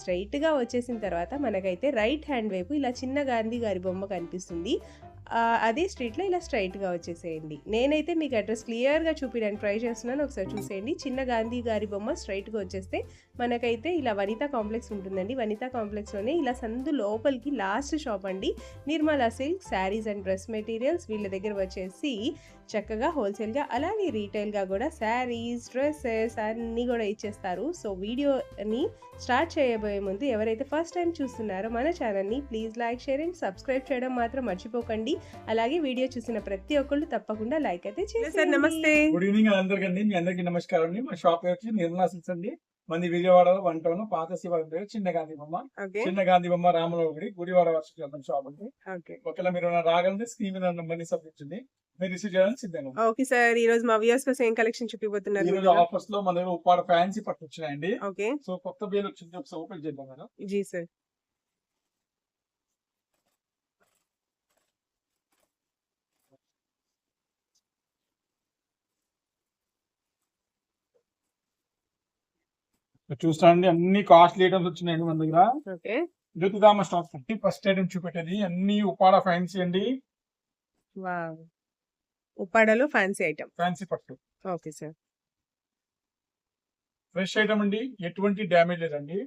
స్ట్రైట్గా వచ్చేసిన తర్వాత మనకైతే రైట్ హ్యాండ్ వైపు ఇలా చిన్న గాంధీ గారి బొమ్మ కనిపిస్తుంది. అదే స్ట్రీట్లో ఇలా స్ట్రైట్గా వచ్చేసేయండి. నేనైతే మీకు అడ్రస్ క్లియర్గా చూపించడానికి ట్రై చేస్తున్నాను. ఒకసారి చూసేయండి. చిన్న గాంధీ గారి బొమ్మ స్ట్రైట్గా వచ్చేస్తే మనకైతే ఇలా వనితా కాంప్లెక్స్ ఉంటుందండి. వనితా కాంప్లెక్స్లోనే ఇలా సందు లోపలికి లాస్ట్ షాప్ అండి. Nirmala silk saris and dress materials వీళ్ళ దగ్గర వచ్చేసి చక్కగా హోల్సేల్గా అలాగే రీటైల్గా కూడా శారీస్ డ్రెస్సెస్ అన్నీ కూడా ఇచ్చేస్తారు. సో వీడియోని స్టార్ట్ చేయబోయే ముందు ఎవరైతే ఫస్ట్ టైం చూస్తున్నారో మన ఛానల్ని please like share and subscribe చేయడం మాత్రం మర్చిపోకండి. అలాగే వీడియో చూసిన ప్రతి ఒక్కళ్ళు తప్పకుండా లైక్ అయితే చేయండి సార్ నమస్తే. గుడ్ ఈవినింగ్ అందరికండి మీ అందరికి నమస్కారం అండి. మా షాప్ వచ్చి నిర్మలా సిల్క్స్ అండి. మంది విజయవాడలో వన్ టౌన్ పాత శివాలయం పేరు చిన్న గాంధీ బొమ్మ. చిన్న గాంధీ బొమ్మ రామరావు గుడి గుడివాడ వర్షం షాప్ అండి. ఓకే ఒకవేళ మీరు రాగలంటే స్క్రీన్ మీద నెంబర్ సబ్మిట్ మీరు రిసీవ్ చేయడానికి సిద్ధంగా ఉన్నాం. ఓకే సార్ ఈ రోజు మా వ్యూయర్స్ కోసం ఏం కలెక్షన్ ఈ చూపిపోతున్నారు రోజు ఆఫర్స్లో మన ఉప్పాడ ఫ్యాన్సీ పట్టు వచ్చినాయండి. ఓకే సో కొత్త బిల్ వచ్చింది. ఒకసారి ఓపెన్ చేద్దాం మేడం. జీ సార్ చూస్తానండి అన్ని కాస్ట్లీ ఐటమ్స్ వచ్చినాయండి మన దగ్గర. జ్యోతిదామ స్టాక్ అండి ఫస్ట్ ఐటమ్ చూపెట్టేది. అన్ని ఉప్పాడ ఫ్యాన్సీ అండి. వావ్. ఉప్పాడలో ఫ్యాన్సీ ఐటమ్ ఫ్యాన్సీ పట్టు. Okay sir. ఫ్రెష్ ఐటమ్ అండి ఎటువంటి డ్యామేజ్ లేదండి.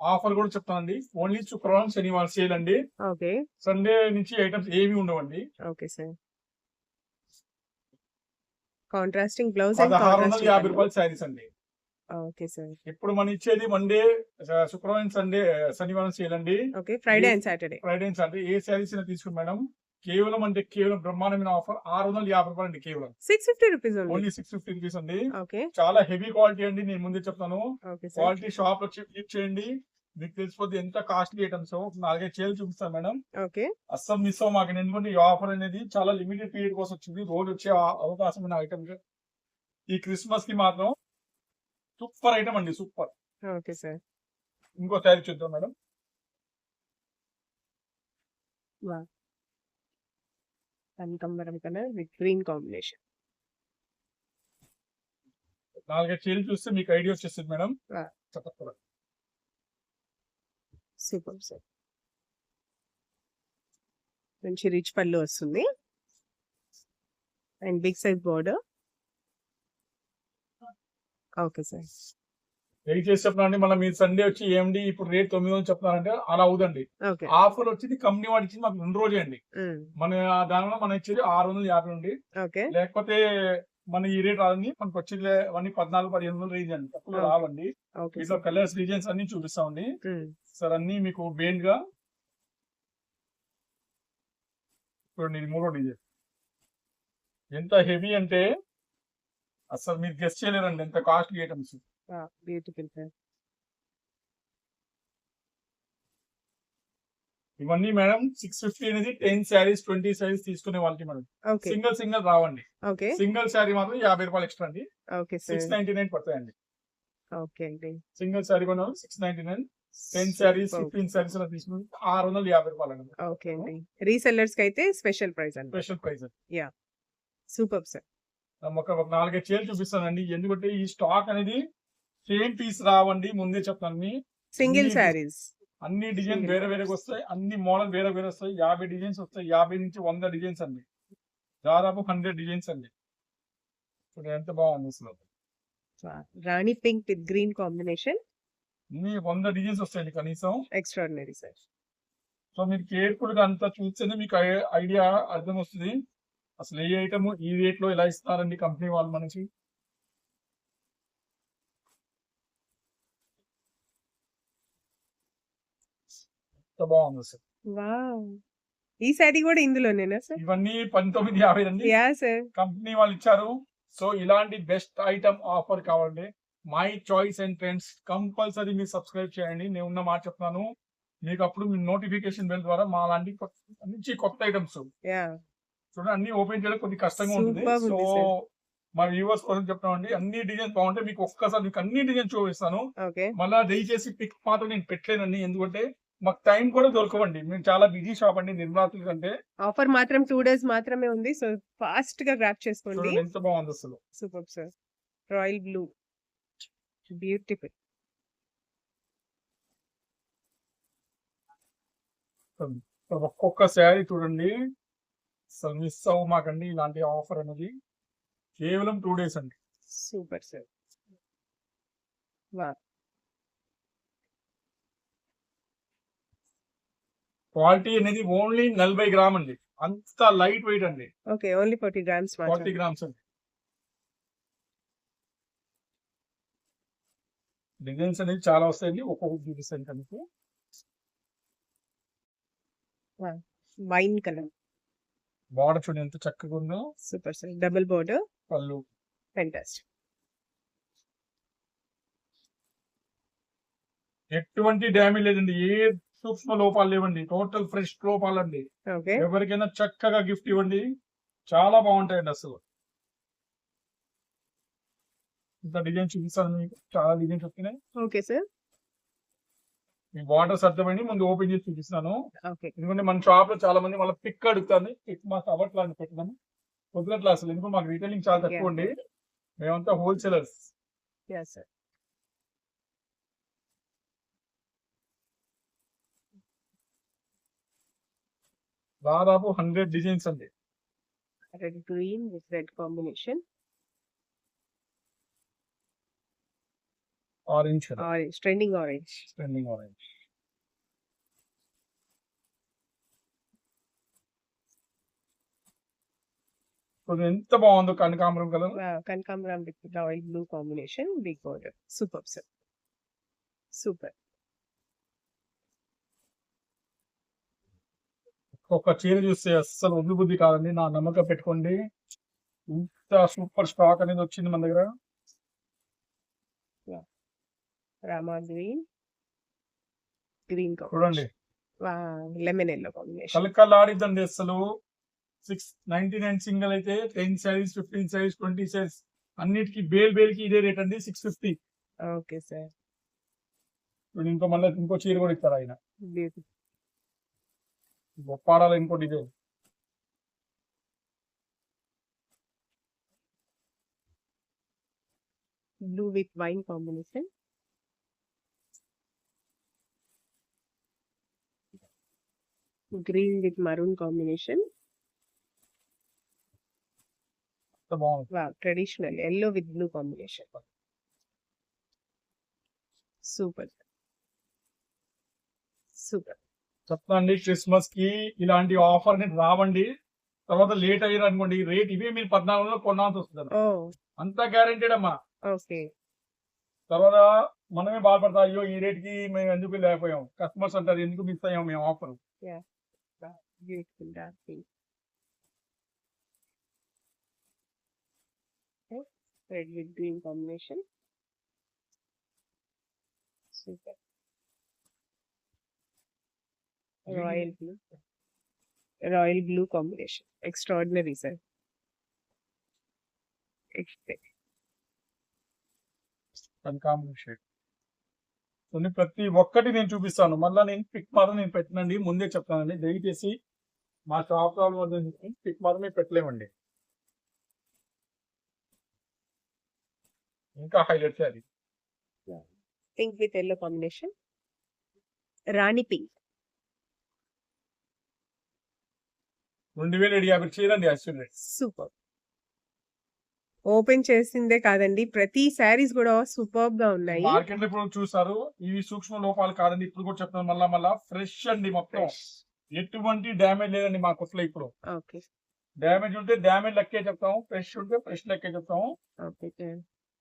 ఆఫర్ కూడా చెప్తానండి. ఓన్లీ శుక్రవారం శనివారం సేల్ అండి. ఓకే. సండే నుంచి ఐటమ్స్ ఏమి ఉండవండి. Okay sir. Contrasting blouse and పదహారు వందల యాభై రూపాయల శారీస్ అండి. ఓకే సార్ ఇప్పుడు మనం ఇచ్చేది మండే శుక్రవారం సండే శనివారం అండి okay Friday and Saturday Friday Sunday ఏ శారీస్ అయినా తీసుకుని మేడం కేవలం అంటే కేవలం బ్రహ్మాండమైన ఆఫర్ ఆరు వందల యాభై రూపాయలు అండి కేవలం. Six fifty rupees only six fifty rupees అండి. చాలా హెవీ క్వాలిటీ అండి నేను ముందే చెప్తాను. క్వాలిటీ షాప్లో చెక్ చేయండి. మీకు తెలిసిపోతే ఎంత కాస్ట్లీ ఐటమ్స్ నాలుగైదు చేలు చూపిస్తాను మేడం అస్సలు మిస్ అవ్వమాకండి ఎందుకంటే ఈ ఆఫర్ అనేది చాలా లిమిటెడ్ పీరియడ్ కోసం వచ్చింది. రోజు వచ్చే అవకాశమైన ఐటమ్ ఈ క్రిస్మస్కి మాత్రం సూపర్ ఐటమ్ అండి సూపర్. Okay sir. ఇంకో తయారు చూద్దాం మేడం. కనకంబరం కలర్ విత్ గ్రీన్ కాంబినేషన్. నాలుగైదు చేలు చూస్తే మీకు ఐడియా వచ్చేస్తుంది మేడం. Super sir. మంచి రిచ్ పళ్ళు వస్తుంది. And big size border. Okay sir. Wait చేసి చెప్తున్నానండి మళ్ళీ మీరు సండే వచ్చి ఏమండి ఇప్పుడు రేట్ తొమ్మిది వందలు చెప్తున్నారంటే అలా అవుదండి. ఆఫర్ వచ్చింది కంపెనీ వాడు ఇచ్చింది మాకు రెండు రోజే అండి. మన దానివల్ల మనం ఇచ్చేది ఆరు వందల యాభై ఓకే. లేకపోతే మన ఈ రేట్ రాదండి. మనకు వచ్చేది అవన్నీ పద్నాలుగు పదిహేను వందల రేంజ్ అండి. తక్కువ. రావండి. వీటిలో కలర్స్ డిజైన్స్ అన్ని చూపిస్తామండి. సార్ అన్ని మీకు బెయిన్గా చూడండి ఇది మూడో డిజైన్. ఎంత హెవీ అంటే అసలు మీరు గెస్ట్ చేయలేరండి ఎంత కాస్ట్లీ ఐటమ్స్. Beautiful sir. ఇవన్నీ మేడం సిక్స్ ఫిఫ్టీ అనేది టెన్ శారీస్ ట్వంటీ శారీస్ తీసుకునే వాళ్ళకి మేడం. సింగిల్ సింగిల్ రావండి. సింగిల్ శారీ మాత్రం యాభై రూపాయలు ఎక్స్ట్రా అండి. ఓకే సిక్స్ నైన్టీ నైన్ పడతాయండి. సింగిల్ శారీ కొన్నాం six ninety nine ten saris. Fifteen saris అలా తీసుకుని ఆరు వందల యాభై రూపాయలు అండి. ఓకే అండి. రీసెల్లర్స్కి అయితే స్పెషల్ ప్రైస్ అండి. Special price super sir. ఒక నాలుగైదు చీరలు చూపిస్తానండి. ఎందుకంటే ఈ స్టాక్ అనేది సేమ్ పీస్ రావండి. ముందే చెప్తాను మీ. సింగిల్ శారీస్ అన్ని డిజైన్ వేరే వేరేగా వస్తాయి. అన్ని మోడల్ వేరే వేరే వస్తాయి. యాభై డిజైన్స్ వస్తాయి. యాభై నుంచి వంద డిజైన్స్ అండి. దాదాపు హండ్రెడ్ డిజైన్స్ అండి. ఇప్పుడు ఎంత బాగుంది అసలు? రాణి పింక్ విత్ గ్రీన్ కాంబినేషన్ వంద డిజైన్స్ వస్తాయండి కనీసం. ఎక్స్ట్రాడినరీ సార్ సో మీరు కేర్ఫుల్గా అంతా చూస్తేనే మీకు ఐడియా అర్థం వస్తుంది అసలు ఏ ఐటమ్ ఈ రేట్లో ఎలా ఇస్తారండి కంపెనీ వాళ్ళు మనకి? బాగుంది వావ్. ఈ శారీ కూడా ఇందులోనేనా సార్? ఇవన్నీ పంతొమ్మిది యాభై అండి. సార్. కంపెనీ వాళ్ళు ఇచ్చారు. సో ఇలాంటి బెస్ట్ ఐటమ్ ఆఫర్ కావాలండి my choice and trends compulsory మీరు సబ్స్క్రైబ్ చేయండి. నేను ఉన్న మాట చెప్తున్నాను. మీకు అప్పుడు మీ నోటిఫికేషన్ బెల్ ద్వారా మా లాంటి కొత్త- మంచి కొత్త ఐటమ్స్ చూడండి అన్ని ఓపెన్ చేయడం కొద్దిగా కష్టంగా ఉంటుంది. సో. మా వ్యూవర్స్ కోసం చెప్తామండి అన్ని డిజైన్స్ బాగుంటాయి. మీకు ఒక్కసారి మీకు అన్ని డిజైన్ చూపిస్తాను. మళ్ళా దయచేసి పిక్ మాత్రం నేను పెట్టలేనండి. ఎందుకంటే మాకు టైం కూడా దొరకవండి. మేము చాలా బిజీ షాప్ అండి నిర్మాతల కంటే. ఆఫర్ మాత్రం టూ డేస్ మాత్రమే ఉంది. సో ఫాస్ట్గా గ్రాప్ చేసుకోండి. ఎంత బాగుంది అసలు. Super sir. Royal blue. Beautiful. ఒక్కొక్క శారీ చూడండి. అసలు మిస్ అవ్వ మాకండి ఇలాంటి ఆఫర్ అనేది. కేవలం టూ డేస్ అండి. సూపర్ సార్ క్వాలిటీ అనేది ఓన్లీ నలభై గ్రామ్ అండి. అంత లైట్ వెయిట్ అండి. Okay only forty grams forty grams అండి. డిజైన్స్ అనేది చాలా వస్తాయండి. ఒక్కొక్క చూపిస్తాను కనుక. వైన్ కలర్ బార్డర్ చూడండి ఎంత చక్కగా ఉందో. Super sir. డబుల్ బోర్డర్ పళ్ళు. ఫెంటాస్టిక్ ఎటువంటి డ్యామేజ్ లేదండి. ఏ సూక్ష్మ లోపాలు లేవండి. టోటల్ ఫ్రెష్ లోపాలు అండి. ఎవరికైనా చక్కగా గిఫ్ట్ ఇవ్వండి. చాలా బాగుంటాయండి అసలు. ఇంత డిజైన్ చూపిస్తాను మీకు. చాలా డిజైన్స్ వస్తున్నాయి. Okay sir. బార్డర్స్ అర్థమైంది ముందు ఓపెన్ చేసి చూపిస్తాను ఎందుకంటే మన షాప్లో చాలా మంది వాళ్ళ పిక్ అడుగుతాను పిక్ మాకు అవ్వట్లా అని పెట్టినాము కుదరట్లా అసలు ఎందుకంటే మాకు రీటైలింగ్ చాలా తక్కువ అండి మేమంతా హోల్సేలర్స్ దాదాపు హండ్రెడ్ డిజైన్స్ అండి. Red green with red combination orange orange trending orange. Trending orange. కొంచెం ఎంత బాగుందో కనకాంబరం కలర్? కనకాంబరం with royal blue combination big border super sir super ఒక చీర చూస్తే అస్సలు వదిలి బుద్ధి కాదండి. నా నమ్మకం పెట్టుకోండి. ఇంత సూపర్ స్టాక్ అనేది వచ్చింది మన దగ్గర. రామా గ్రీన్ గ్రీన్ చూడండి. లెమన్ ఎల్లో కాంబినేషన్ కలకలాడిద్దండి అసలు సిక్స్ నైన్టీ నైన్ సింగిల్ అయితే ten size fifteen size twenty size అన్నిటికి బేల్ బేల్కి ఇదే రేట్ అండి సిక్స్ ఫిఫ్టీ ఓకే సార్. ఇప్పుడు ఇంకో మళ్ళీ ఇంకో చీర కూడా ఇస్తారు ఆయన? బ్యూటిఫుల్ గొప్పాడాల ఇంకో design blue with wine combination green with maroon combination traditional yellow with blue combination super super చెప్తాండి క్రిస్మస్కి ఇలాంటి ఆఫర్ అనేది రావండి. తర్వాత లేట్ అయ్యారు అనుకోండి రేట్ ఇవే మీరు పద్నాలుగులో కొనాల్సి వస్తుంది ఓ అంతా గ్యారెంటెడ్ అమ్మా. తర్వాత మనమే బాధపడతా అయ్యో ఈ రేట్కి మేము ఎందుకు లేకపోయాం? కస్టమర్స్ అంటారు ఎందుకు మిస్ అయ్యాం మేము offer beautiful dark pink red with green combination super royal blue royal blue combination extraordinary sir combination కొన్ని ప్రతి ఒక్కటి నేను చూపిస్తాను. మళ్ళీ నేను పిక్ మాత్రం నేను పెట్టనండి. ముందే చెప్తానండి. దయచేసి మా షాప్ వద్ద పిక్ మాత్రం మేము పెట్టలేమండి. ఇంకా హైలైట్ చేయాలి pink with yellow combination Rani pink రెండు వేల ఏడు యాభై చీరండి యాక్చువల్లీ సూపర్ ఓపెన్ చేసిందే కాదండి. ప్రతి శారీస్ కూడా సూపర్గా ఉన్నాయి. మార్కెట్లో ఇప్పుడు చూసారు. ఇవి సూక్ష్మ లోపాలు కాదండి. ఇప్పుడు కూడా చెప్తాను మళ్ళా మళ్ళా ఫ్రెష్ అండి మొత్తం. ఎటువంటి డ్యామేజ్ లేదండి మా కొట్లో ఇప్పుడు. ఓకే. డ్యామేజ్ ఉంటే డ్యామేజ్ లెక్కే చెప్తాము ఫ్రెష్ ఉంటే ఫ్రెష్ లెక్కే చెప్తాము. Okay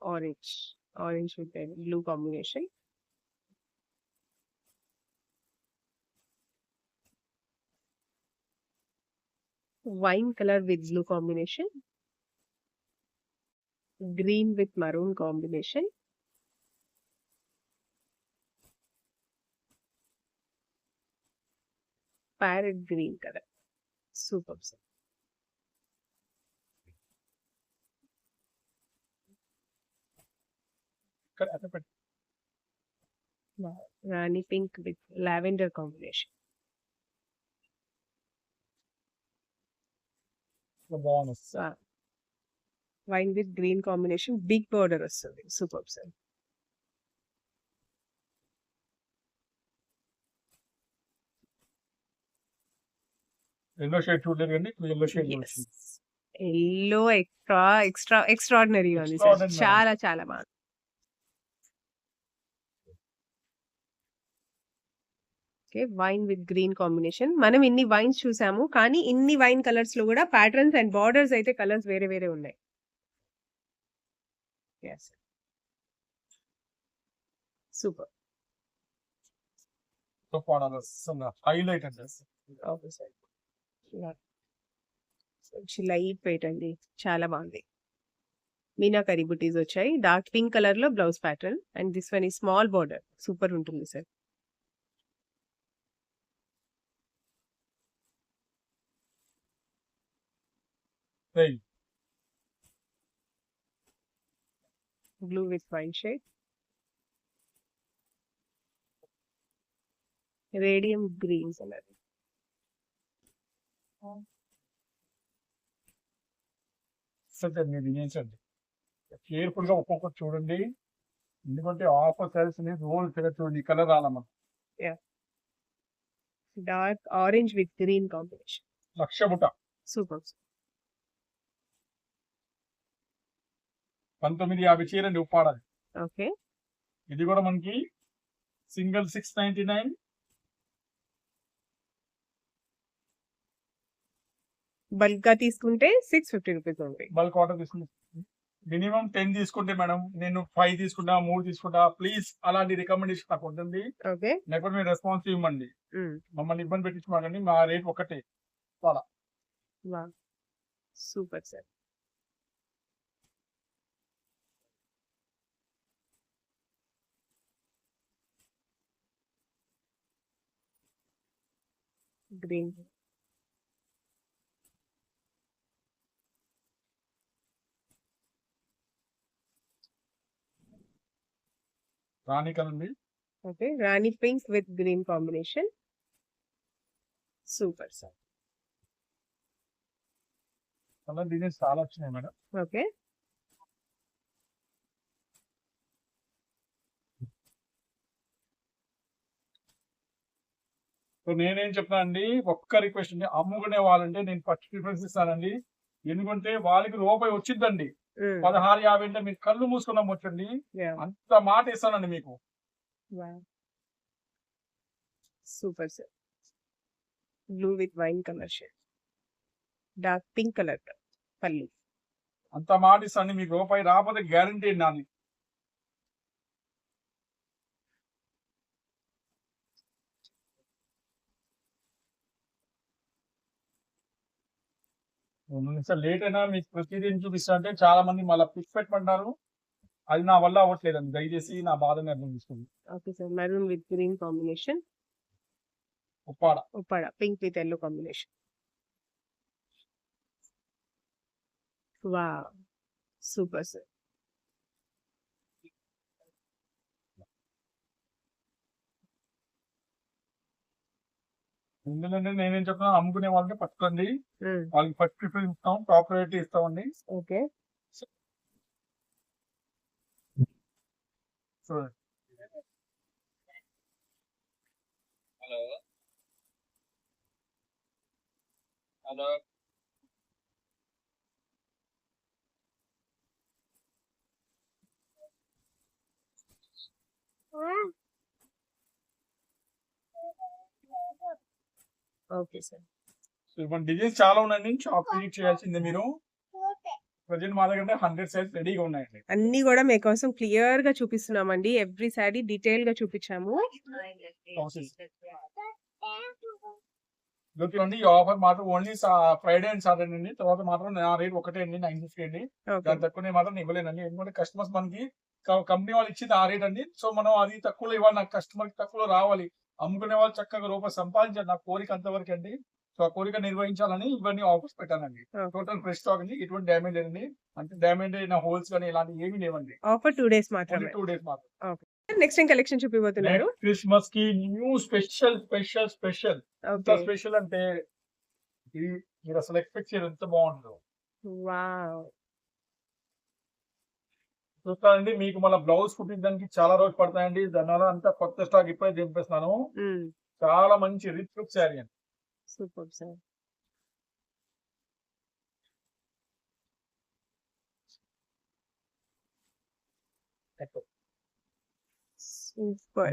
orange orange with blue combination. Wine colour with blue combination. Green with maroon combination. parrot green color. Superb, sir. Rani pink with lavender combination. The bonus. Wine with green combination, big border serving Superb, sir. Yellow shade చూడలేదు కానీ yellow shade yellow extra extra ఎక్స్ట్రాడినరీగా ఉంది sir. చాలా చాలా బాగుంది. Okay wine with green combination. మనం ఇన్ని wines చూసాము కానీ ఇన్ని వైన్ కలర్స్లో కూడా ప్యాటర్న్స్ అండ్ బార్డర్స్ అయితే కలర్స్ వేరే వేరే ఉన్నాయి. సూపర్. హైలైట్ లైట్ వెయిట్ అండి. చాలా బాగుంది. మీనాకరీ బుటీస్ వచ్చాయి. డార్క్ పింక్ కలర్లో blouse pattern and this one ఈ స్మాల్ బార్డర్. సూపర్ ఉంటుంది sir. Blue with wine shade radium green colour సరే మీరు వినియోగించండి కేర్ఫుల్గా ఒక్కొక్కటి చూడండి. ఎందుకంటే ఆఫర్ సెల్స్ని రోల్ ఫిగర్ చూడండి colour రాలమ్మ. Dark orange with green combination లక్ష బుట్ట సూపర్ పంతొమ్మిది యాభై చీరండి ఉప్పాడాలి ఓకే ఇది కూడా మనకి సింగిల్ సిక్స్ నైన్టీ నైన్ బల్క్గా తీసుకుంటే సిక్స్ ఫిఫ్టీ రూపీస్ ఉంటాయి. బల్క్ ఆర్డర్ తీసుకుంటే మినిమం టెన్ తీసుకుంటే మేడం నేను ఫైవ్ తీసుకుంటా మూడు తీసుకుంటా ప్లీజ్ అలాంటి రికమెండేషన్ నాకు ఉంటుంది ఓకే. లేకపోతే మీరు రెస్పాన్స్ ఇవ్వమండి మమ్మల్ని ఇబ్బంది పెట్టించమాకండి మా రేట్ ఒకటే సూపర్ సార్. గ్రీన్. రాణి కదండి okay Rani pink with green combination. Super sir. Colour designs చాలా వచ్చినాయి మేడం. ఓకే. సో నేనేం చెప్తానండి ఒక్క రిక్వెస్ట్ అండి అమ్ముకునే వాళ్ళంటే నేను ఫస్ట్ ప్రిఫరెన్స్ ఇస్తానండి. ఎందుకంటే వాళ్ళకి రూపాయి వచ్చిందండి పదహారు యాభై అంటే మీరు కళ్ళు మూసుకుని అమ్మొచ్చండి అంత మాట ఇస్తానండి మీకు. Super sir. Blue with wine colour shade dark pink colour పల్లి అంత మాట ఇస్తానండి మీకు. రూపాయి రాకపోతే గ్యారంటీ నాది. లేట్ అయినా మీకు ప్రతిదీ చూపిస్తా అంటే చాలా మంది మళ్ళీ పిక్ పెట్టమంటారు. అది నా వల్ల అవ్వట్లేదండి. దయచేసి నా బాధని అర్థం చేసుకోండి. Okay sir maroon with green combination Uppada. Uppada. Pink with yellow combination వా సూపర్ సార్ ఎందుకంటే నేనేం చెప్తున్నా అమ్ముకునే వాళ్ళకి పట్టుకోండి. వాళ్ళకి ఫస్ట్ ప్రిఫరెన్స్ ఇస్తాం టాప్ రేట్ ఇస్తామండి. Okay. So hello. Hello. Okay sir. So ఇవన్నీ డిజైన్స్ చాలా ఉన్నాయండి. షాప్ విజిట్ చేయాల్సిందే మీరు. ప్రజెంట్ మా దగ్గర హండ్రెడ్ సైజ్ రెడీగా ఉన్నాయండి. అన్ని కూడా మీకోసం క్లియర్గా చూపిస్తున్నామండి. ఎవ్రీ సారీ డీటెయిల్గా చూపించాము. చూడండి ఈ ఆఫర్ మాత్రం ఓన్లీ ఫ్రైడే అండ్ సాటర్డే అండి. తర్వాత మాత్రం నా రేట్ ఒకటే అండి నైన్ ఫిఫ్టీ అండి. దాని తక్కువ మాత్రం ఇవ్వలేనండి. ఎందుకంటే కస్టమర్స్ మనకి కంపెనీ వాళ్ళు ఇచ్చింది ఆ రేట్ అండి. సో మనం అది తక్కువలో ఇవ్వాలి. నాకు కస్టమర్ తక్కువలో రావాలి. అమ్ముకునే వాళ్ళు చక్కగా రూపాయి సంపాదించారు. నా కోరిక అంతవరకు అండి. సో ఆ కోరిక నిర్వహించాలని ఇవన్నీ ఆఫర్స్ పెట్టానండి. టోటల్ ఫ్రెష్ స్టాక్ అండి. ఎటువంటి డ్యామేజ్ లేదండి. అంటే డ్యామేజ్ అయిన హోల్స్ కానీ ఇలాంటివి ఏమీ లేవండి. ఆఫర్ టూ డేస్ మాత్రమే. టూ డేస్ మాత్రం నెక్స్ట్ ఏం కలెక్షన్ చూపిపోతున్నారు క్రిస్మస్కి న్యూ స్పెషల్ స్పెషల్ స్పెషల్ ఎంత స్పెషల్ అంటే ఇది మీరు అసలు ఎక్స్పెక్ట్ చేయరు. ఎంత బాగుంటుందో వావ్ చూస్తానండి మీకు మళ్ళీ బ్లౌజ్ కుట్టించడానికి చాలా రోజులు పడతాయండి. దానివల్ల అంతా కొత్త స్టాక్ ఇప్పుడే దింపేస్తున్నాను. చాలా మంచి రిచ్ లుక్ శారీ అండి. Super sir.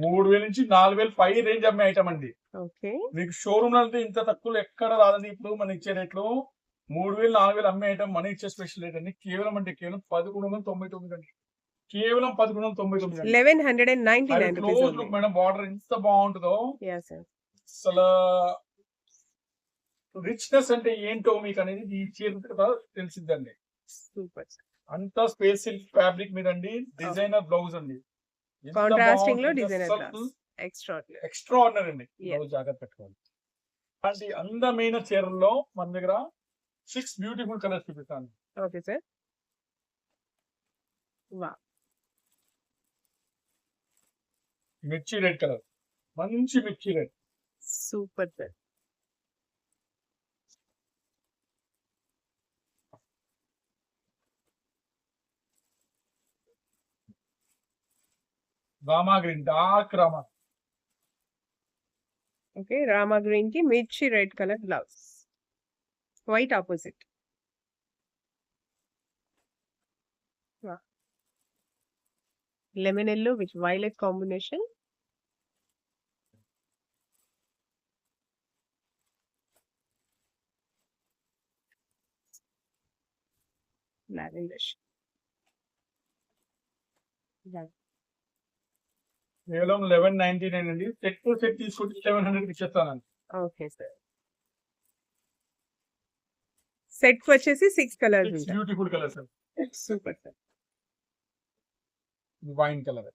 మూడు వేల నుంచి నాలుగు వేలు పై రేంజ్ అమ్మే ఐటమ్ అండి. మీకు షోరూమ్ అంటే ఇంత తక్కువ ఎక్కడ రాదండి. ఇప్పుడు మనం ఇచ్చే రేట్లు మూడు వేలు నాలుగు వేలు అమ్మే ఐటమ్ మన ఇచ్చే స్పెషల్ రేట్ అండి. కేవలం అంటే కేవలం పదకొండు వందల తొంభై తొమ్మిది అండి. కేవలం పదకొండు వందల తొంభై తొమ్మిది eleven hundred and ninety nine close look madam border ఎంత బాగుంటుందో. అసలు రిచ్నెస్ అంటే ఏంటో మీకు అనేది ఈ చీర కదా తెలిసిందండి. సూపర్ అంతా స్పేస్ సిల్క్ ఫ్యాబ్రిక్ మీద అండి డిజైనర్ బ్లౌజ్ అండి. Contrasting లో blouse. ఎక్స్ట్రా ఎక్స్ట్రా ఆర్డినరీ అండి. జాగ్రత్త పెట్టుకోవాలి అలాంటి అందమైన చీరల్లో మన దగ్గర సిక్స్ బ్యూటిఫుల్ కలర్స్ చూపిస్తాను. ఓకే సార్ వా మిర్చి రెడ్ కలర్. మంచి మిర్చి red. Super sir. Rama green dark Rama. Okay రామా గ్రీన్కి మిర్చి red colour blouse. White opposite lemon yellow with violet combination lavender కేవలం లెవెన్ నైన్టీ నైన్ అండి. సెట్ టు సెట్ తీసుకుంటే సెవెన్ హండ్రెడ్ ఇచ్చేస్తానండి ఓకే సార్ సెట్ వచ్చేసి సిక్స్ కలర్స్ బ్యూటిఫుల్ కలర్స్ అండి super sir wine colour.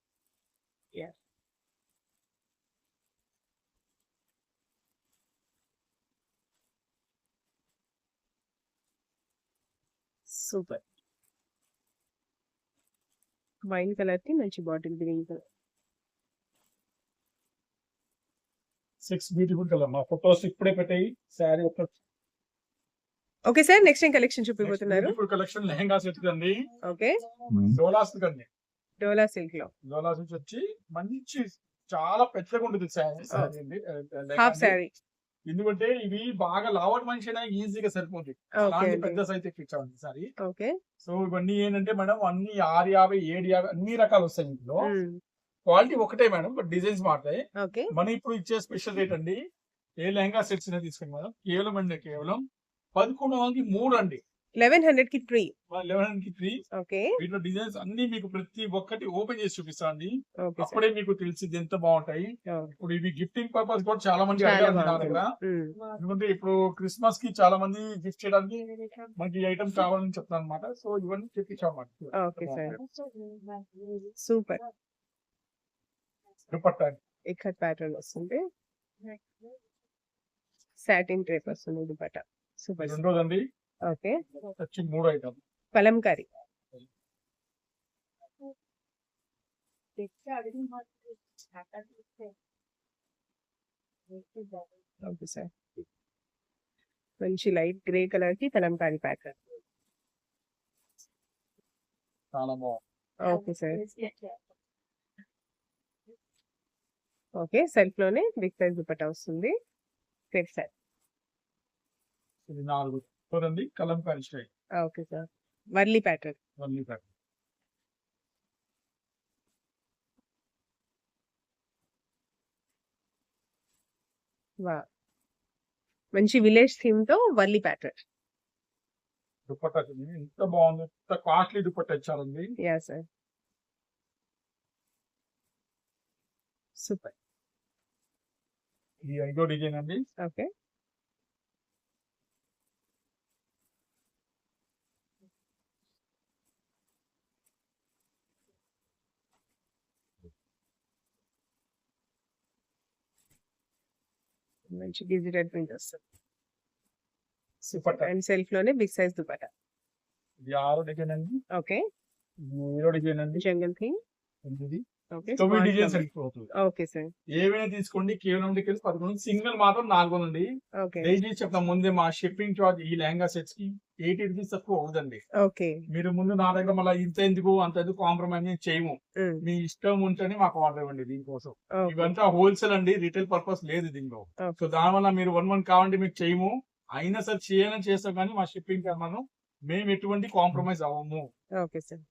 Super wine కలర్కి మంచి bottle green colour six beautiful colour మా photos ఇప్పుడే పెట్టాయి. శారీ ఒక ఓకే సార్ నెక్స్ట్ ఏం కలెక్షన్ చూపిపోతున్నారు. కలెక్షన్ లెహంగా సెట్ అండి ఓకే డోలాస్ అండి డోలా సిల్క్లో డోలాస్ నుంచి వచ్చి మంచి చాలా పెద్దగా ఉంటుంది హాఫ్ శారీ. ఎందుకంటే ఇవి బాగా లావట్ మనిషి అయినా ఈజీగా సరిపోతుంది అలాంటి పెద్ద సైజ్ సారీ ఓకే. సో ఇవన్నీ ఏంటంటే మేడం అన్ని ఆరు యాభై ఏడు యాభై అన్ని రకాలు వస్తాయి Hmm. క్వాలిటీ ఒకటే మేడం బట్ డిజైన్స్ మారుతాయి. మనం ఇప్పుడు ఇచ్చే స్పెషల్ రేట్ అండి. ఏ లెహంగా సెట్స్ తీసుకోండి మేడం. కేవలం అండి కేవలం పదకొండు వందలకి మూడు అండి. లెవెన్ హండ్రెడ్కి త్రీ లెవెన్కి త్రీ ఓకే. వీటిలో డిజైన్స్ అన్ని మీకు ప్రతి ఒక్కటి ఓపెన్ చేసి సార్ అప్పుడే మీకు తెలిసింది ఎంత బాగుంటాయి. ఇప్పుడు ఇవి గిఫ్టింగ్ పర్పస్ కూడా చాలా మంది బాగుంటుంది. దగ్గర. ఎందుకంటే ఇప్పుడు క్రిస్మస్కి చాలా మంది గిఫ్ట్ చేయడానికి మనకి ఐటమ్ కావాలని చెప్తాను అనమాట సో ఇవన్నీ sir super dupatta ikat pattern వస్తుంది. సాటిన్ డ్రేప్ వస్తుంది దుపట్టా. సూపర్ రెండోదండి. ఓకే. మూడు ఐటమ్ కలంకారీ ఓకే సార్. మంచి లైట్ గ్రే కలర్కి Kalamkari pattern okay sir. Okay సెల్ఫ్లోనే big size dupatta వస్తుంది. సెట్ ఇది నాలుగు. చూడండి Kalamkari style okay sir. Warli pattern only pack వా. మంచి విలేజ్ థీమ్తో వర్లీ ప్యాటర్న్ దుపట్టా ఎంత బాగుంది. ఎంత కాస్ట్లీ దుపట్టా ఇచ్చారండి. యా సార్ సూపర్ ఇది ఐదో డిజైన్ అండి. ఓకే మంచి డిజిటల్ ప్రింట్ వస్తుంది. సూపర్ అండ్ సెల్ఫ్లోనే బిగ్ సైజ్ దుపట్టా. ఇది ఆరో డిజైన్ అండి ఓకే ఏడో డిజైన్ అండి జంగల్ థింగ్ తొమ్మిది డిజైన్స్ వెళ్ళిపోతుంది ఓకే సార్ ఏవైనా తీసుకోండి కేవలం డిగ్రీస్ పదకొండు సింగిల్ మాత్రం నాలుగు వందలండి. ఓకే. డైలీ చెప్తాం ముందే మా షిప్పింగ్ చార్జ్ ఈ లెహంగా సెట్స్కి ఎయిటీ రూపీస్ తక్కువ అవుదండి ఓకే. మీరు ముందు నా దగ్గర మళ్ళీ ఇంత ఎందుకు అంత ఎందుకు కాంప్రమైజ్ చేయము. మీ ఇష్టం ఉంటేనే మాకు ఆర్డర్ ఇవ్వండి దీనికోసం. ఇవంతా హోల్సేల్ అండి రీటైల్ పర్పస్ లేదు దీనిలో. సో దానివల్ల మీరు వన్ వన్ కావాలంటే మీకు చేయము. అయినా సరే చేయాలని చేస్తాం కానీ మా షిప్పింగ్ మనం మేము ఎటువంటి compromise అవ్వము. Okay sir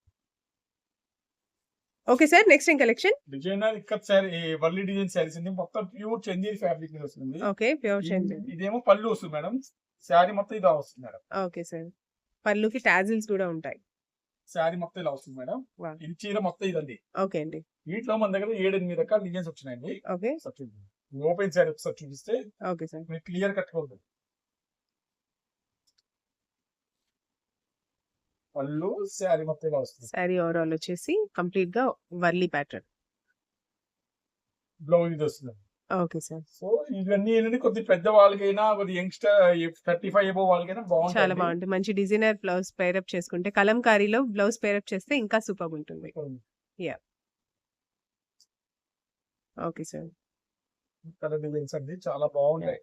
okay sir next ఏం కలెక్షన్ డిజైనర్ ఇక్కడ సారీ వర్లీ డిజైన్ శారీస్ అండి మొత్తం ప్యూర్ చందీర్ ఫ్యాబ్రిక్ మీద వస్తుంది. ఓకే ప్యూర్ ఇది- ఇదేమో పళ్ళు వస్తుంది మేడం. శారీ మొత్తం ఇలా వస్తుంది మేడం. Okay sir. పళ్ళుకి టాజిల్స్ కూడా ఉంటాయి. శారీ మొత్తం ఇలా వస్తుంది మేడం. ఇది చీర మొత్తం ఇదండి. ఓకే అండి. వీటిలో మన దగ్గర ఏడు ఎనిమిది రకాల డిజైన్స్ వచ్చినాయండి. ఓకే. ఓపెన్ శారీ ఒకసారి చూపిస్తే ఓకే సార్. మీకు క్లియర్ కట్టుకోవద్దు పళ్ళు శారీ మొత్తం వస్తుంది. శారీ ఓవరాల్ వచ్చేసి కంప్లీట్గా వర్లీ ప్యాటర్న్ బ్లౌజ్ ఇది వస్తుంది. ఓకే సార్ సో ఇవన్నీ ఏంటంటే కొద్ది పెద్ద వాళ్ళకైనా కొద్ది యంగ్స్టర్ థర్టీ ఫైవ్ అబో వాళ్ళకైనా చాలా బాగుంటుంది. బాగుంటుంది మంచి డిజైనర్ బ్లౌజ్ పేరప్ చేసుకుంటే కలంకారీలో బ్లౌజ్ పేరప్ చేస్తే ఇంకా సూపర్ ఉంటుంది. ఓకే సార్ కలర్ డిజైన్స్ అండి చాలా బాగుంటాయి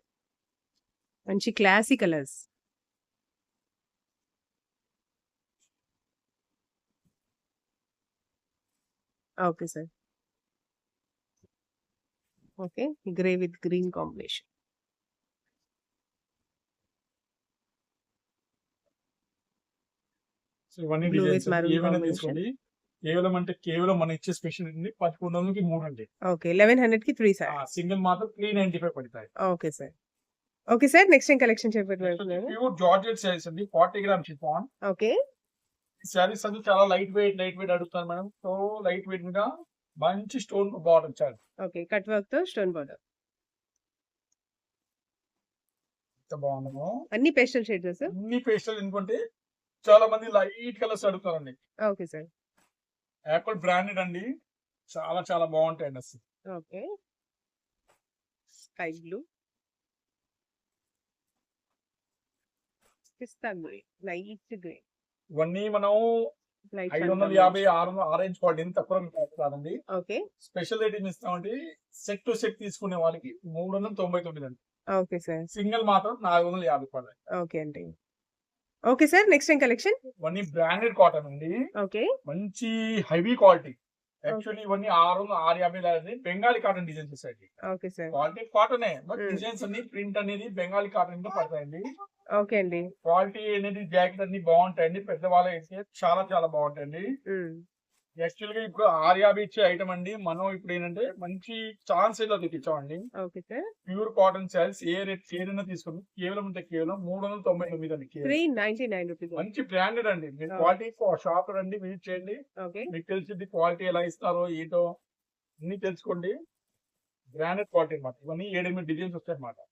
మంచి classy colours okay sir okay grey with green combination so ఇవన్నీ ఏమైనా. తీసుకోండి. కేవలం అంటే కేవలం మన ఇచ్చే స్పెషల్ ఉంది పదకొండు వందలకి మూడు అండి ఓకే లెవెన్ హండ్రెడ్కి త్రీ సార్ సింగిల్ మాత్రం త్రీ నైన్టీ ఫైవ్ పడతాయి. Okay sir okay sir next ఏం కలెక్షన్ చెప్పారు జార్జెట్ అండి forty gram chiffon okay sarees అన్ని చాలా లైట్ వెయిట్ లైట్ వెయిట్ అడుగుతాను మేడం. సో లైట్ వెయిట్ మీద మంచి స్టోన్ బార్డర్ ఇచ్చారు ఓకే కట్ వర్క్తో స్టోన్ బార్డర్ అన్ని పేస్టల్ షేడ్స్ సార్? అన్ని పేస్టల్ ఎందుకంటే చాలా మంది లైట్ కలర్స్ అడుగుతారండి. ఓకే సార్ యాపిల్ బ్రాండెడ్ అండి. చాలా చాలా బాగుంటాయండి అసలు. Okay sky blue pista grey light grey ఇవన్నీ మనం ఐదు వందల యాభై ఆరు వందల ఆరెంజ్ క్వాలిటీ తక్కువ కాదండి. స్పెషల్ రేట్ ఏమి ఇస్తామంటే సెట్ టు సెట్ తీసుకునే వాళ్ళకి మూడు వందల తొంభై తొమ్మిది అండి. Okay sir. సింగిల్ మాత్రం నాలుగు వందల యాభై పడాలి ఓకే అండి. ఓకే సార్ నెక్స్ట్ ఏం కలెక్షన్ ఇవన్నీ బ్రాండెడ్ కాటన్ అండి. ఓకే. మంచి హెవీ క్వాలిటీ యాక్చువల్లీ ఇవన్నీ ఆరు వందల ఆరు యాభై బెంగాలీ కాటన్ డిజైన్స్ వస్తాయి ఓకే సార్. క్వాలిటీ కాటనే బట్. డిజైన్స్ అన్ని ప్రింట్ అనేది బెంగాలీ కాటన్లో పడతాయండి. ఓకే అండి. క్వాలిటీ అనేది జాకెట్ అన్ని బాగుంటాయండి. పెద్దవాళ్ళ అయితే చాలా చాలా బాగుంటాయండి. యాక్చువల్గా ఇప్పుడు ఆరు యాభై ఇచ్చే ఐటమ్ అండి. మనం ఇప్పుడు ఏంటంటే మంచి ఛాన్స్లో తెప్పించామండి. ప్యూర్ కాటన్ శారీస్ ఏ రేట్ ఏదైనా తీసుకుని కేవలం అంటే కేవలం మూడు వందల తొంభై తొమ్మిది అండి మంచి బ్రాండెడ్ అండి. మీరు. క్వాలిటీ షాప్ రండి విజిట్ చేయండి. మీకు తెలిసింది క్వాలిటీ ఎలా ఇస్తారో ఏంటో అన్ని తెలుసుకోండి. బ్రాండెడ్ క్వాలిటీ అన్నమాట. ఇవన్నీ ఏడెనిమిది డిజైన్స్ వస్తాయి సార్.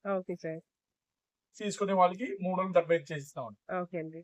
తీసుకునే వాళ్ళకి మూడు వందల డెబ్బై ఐదు ఓకే అండి.